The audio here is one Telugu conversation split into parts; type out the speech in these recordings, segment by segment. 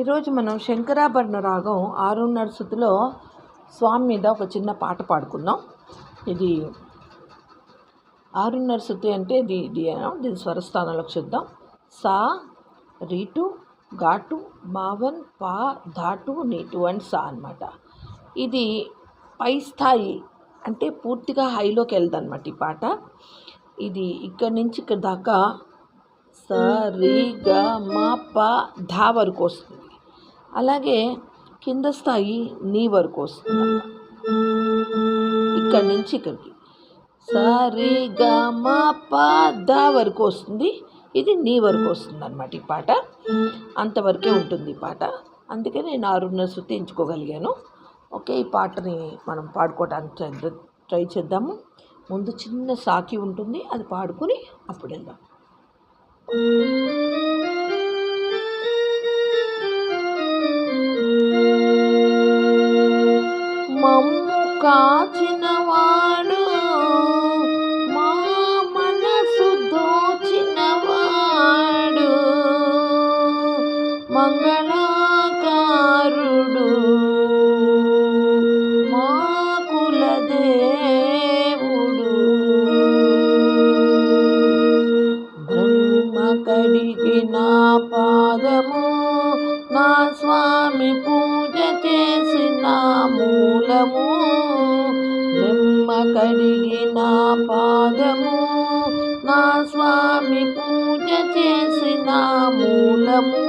ఈరోజు మనం శంకరాభరణ రాగం ఆరున్నర శృతిలో స్వామి మీద ఒక చిన్న పాట పాడుకుందాం. ఇది ఆరున్నర శృతి అంటే ఇది ఇది దీని స్వరస్థానంలోకి చూద్దాం. సా రీటు ఘాటు మావన్ పా ధాటు నీటు అండ్ సా అనమాట ఇది పై స్థాయి అంటే పూర్తిగా హైలోకి వెళ్తుంది అనమాట ఈ పాట. ఇది ఇక్కడి నుంచి ఇక్కడ దాకా స రీ గ మా ప ధా వరకు వస్తుంది. అలాగే కింద స్థాయి నీ వరకు వస్తుంది. ఇక్కడి నుంచి ఇక్కడికి. సరే రి గ మ ప వరకు వస్తుంది. ఇది నీ వరకు వస్తుంది అనమాట ఈ పాట. అంతవరకే ఉంటుంది ఈ పాట. అందుకే నేను ఆరున్నర శృతి ఎంచుకోగలిగాను. ఓకే ఈ పాటని మనం పాడుకోవడానికి ట్రై- ట్రై చేద్దాము. ముందు చిన్న సాకి ఉంటుంది. అది పాడుకొని అప్పుడు వెళ్దాం. బ్రహ్మ నా పాదము నా స్వామి పూజ చేసిన మూలము. ఎమ్మకణి నా పాదము నా స్వామి పూజ చేసిన మూలము.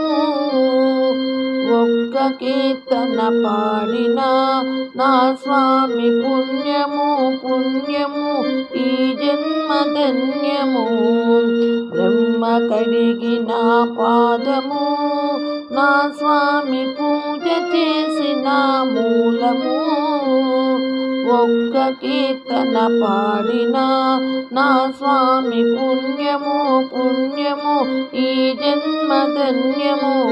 ఒక్క కీర్తన పాడిన నా స్వామి పుణ్యము పుణ్యము ఈ జన్మ ధన్యము. బ్రహ్మ కడిగిన పాదము. నా స్వామి పూజ చేసిన మూలము. ఒక్క కీర్తన పాడిన నా స్వామి పుణ్యము పుణ్యము ఈ జన్మ ధన్యము.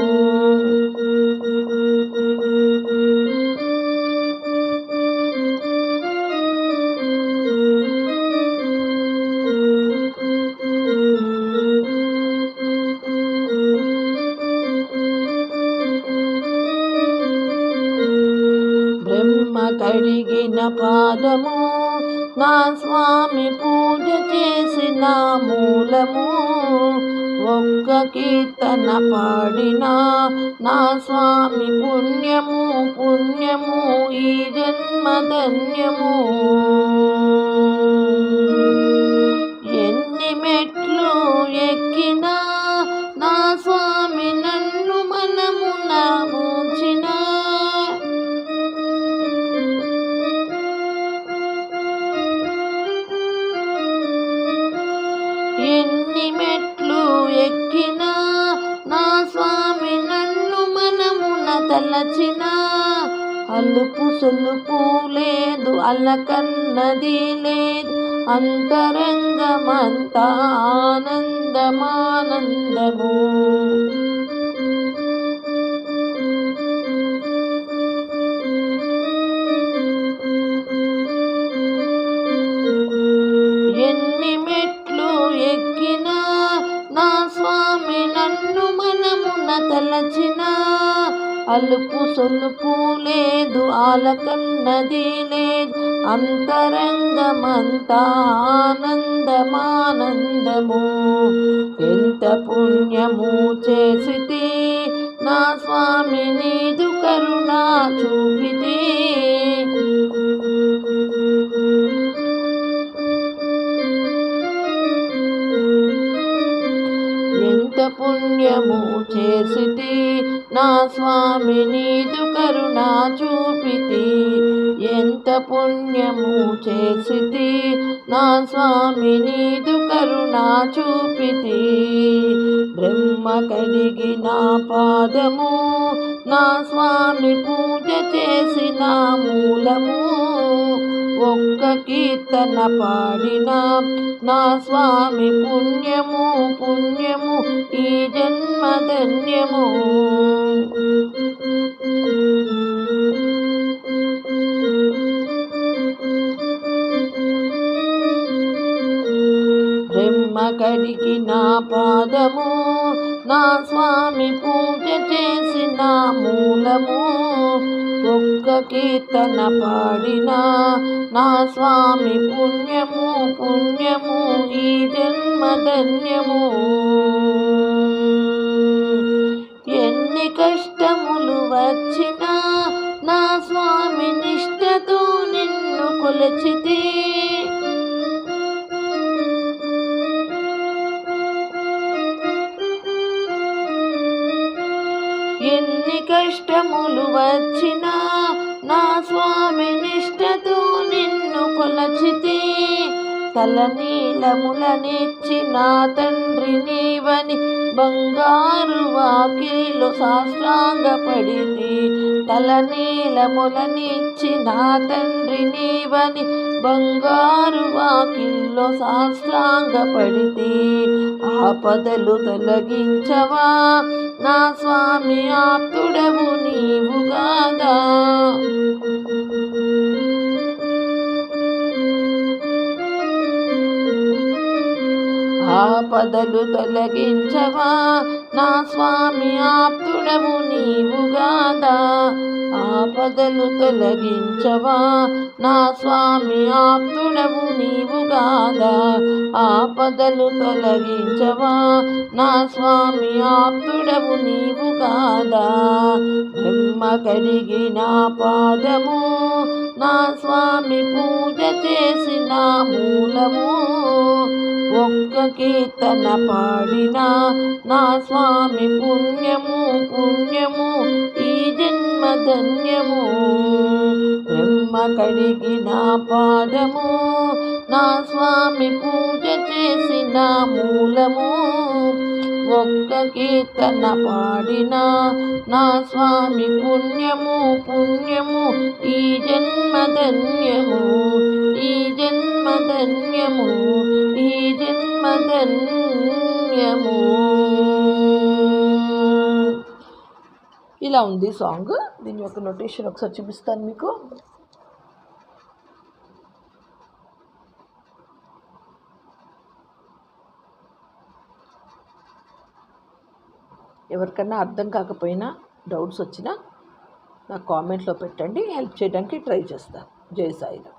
పాదము. నా స్వామి పూజ చేసిన మూలము. ఒక్క కీర్తన పాడిన నా స్వామి పుణ్యము పుణ్యము ఈ జన్మ ధన్యము. మనమున అల్లుపు సొల్లుపు లేదు అల్లకన్నది లేదు. అంతరంగమంతా ఆనందమానందము. అలుపు సొలుపు లేదు ఆలకన్నది లేదు. అంతరంగమంతా ఆనందమానందము. ఎంత పుణ్యము చేసితే నా స్వామి నీదు కరుణ చూపితే. ఎంత పుణ్యము చేసితే నా స్వామి నీదు కరుణ చూపితి ఎంత పుణ్యము చేసితి? నా స్వామి నీదు కరుణ చూపితి. బ్రహ్మ కడిగిన పాదము నా స్వామి పూజ చేసిన మూలము. ఒక్క కీర్తన పాడిన నా స్వామి పుణ్యము పుణ్యము ఈ జన్మ ధన్యము. నా స్వామి పూజ చేసిన మూలము ఒక్క కీర్తన పాడిన నా స్వామి పుణ్యము పుణ్యము ఈ జన్మ ధన్యము. ఎన్ని కష్టములు వచ్చినా నా స్వామి నిష్టతో నిన్ను కొలచితే ఎన్ని కష్టములు వచ్చినా నా స్వామి నిష్టతో నిన్ను కొలచితే తలనీలములనిచ్చి నా తండ్రి నీవని బంగారు వాకిలో సాష్టాంగపడితే. తలనీలములనిచ్చి నా తండ్రి నీవని బంగారు వాకిల్లో సాష్టాంగపడితే. ఆపదలు తొలగించవా? నా స్వామి ఆప్తుడవు నీవు కాదా? ఆపదలు తొలగించవా? నా స్వామి ఆప్తుడవు నీవుగాదా ఆపదలు తొలగించవా? నా స్వామి ఆప్తుడవు నీవుగాదా ఆపదలు తొలగించవా? నా స్వామి ఆప్తుడవు నీవుగాదా బ్రహ్మ కడిగిన పాదము నా స్వామి పూజ చేసిన మూలము ఒక్క కీర్తన పాడిన నా స్వామి పుణ్యము పుణ్యము ఈ జన్మ ధన్యము. బ్రహ్మ కడిగిన పాదము నా స్వామి పూజ చేసిన మూలము. ఒక్క కీర్తన పాడిన నా స్వామి పుణ్యము పుణ్యము ఈ జన్మ ధన్యము ఈ జన్మ ధన్యము. ఈ ధన్యము. ఇలా ఉంది సాంగ్. దీని యొక్క నోటేషన్ ఒకసారి చూపిస్తాను మీకు. ఎవరికన్నా అర్థం కాకపోయినా డౌట్స్ వచ్చినా నాకు కామెంట్లో పెట్టండి. హెల్ప్ చేయడానికి ట్రై చేస్తాను జై సాయిరామ్.